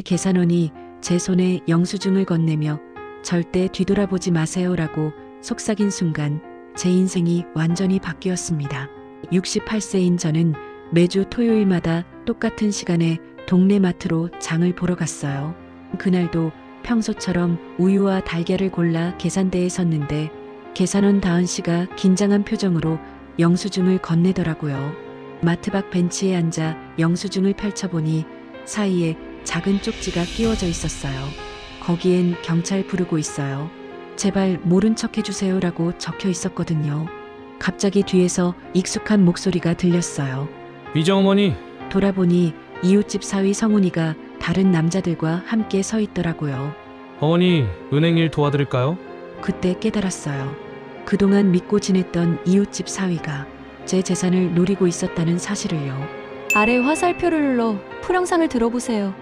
계산원이 제 손에 영수증을 건네며 절대 뒤돌아보지 마세요라고 속삭인 순간 제 인생이 완전히 바뀌었습니다. 68세인 저는 매주 토요일마다 똑같은 시간에 동네 마트로 장을 보러 갔어요. 그날도 평소처럼 우유와 달걀을 골라 계산대에 섰는데 계산원 다은 씨가 긴장한 표정으로 영수증을 건네더라고요. 마트 밖 벤치에 앉아 영수증을 펼쳐보니 사이에 작은 쪽지가 끼워져 있었어요. 거기엔 경찰 부르고 있어요. 제발 모른 척 해주세요라고 적혀 있었거든요. 갑자기 뒤에서 익숙한 목소리가 들렸어요. 위정 어머니, 돌아보니 이웃집 사위 성훈이가 다른 남자들과 함께 서 있더라고요. 어머니 은행 일 도와드릴까요? 그때 깨달았어요. 그동안 믿고 지냈던 이웃집 사위가 제 재산을 노리고 있었다는 사실을요. 아래 화살표를 눌러 풀영상을 들어보세요.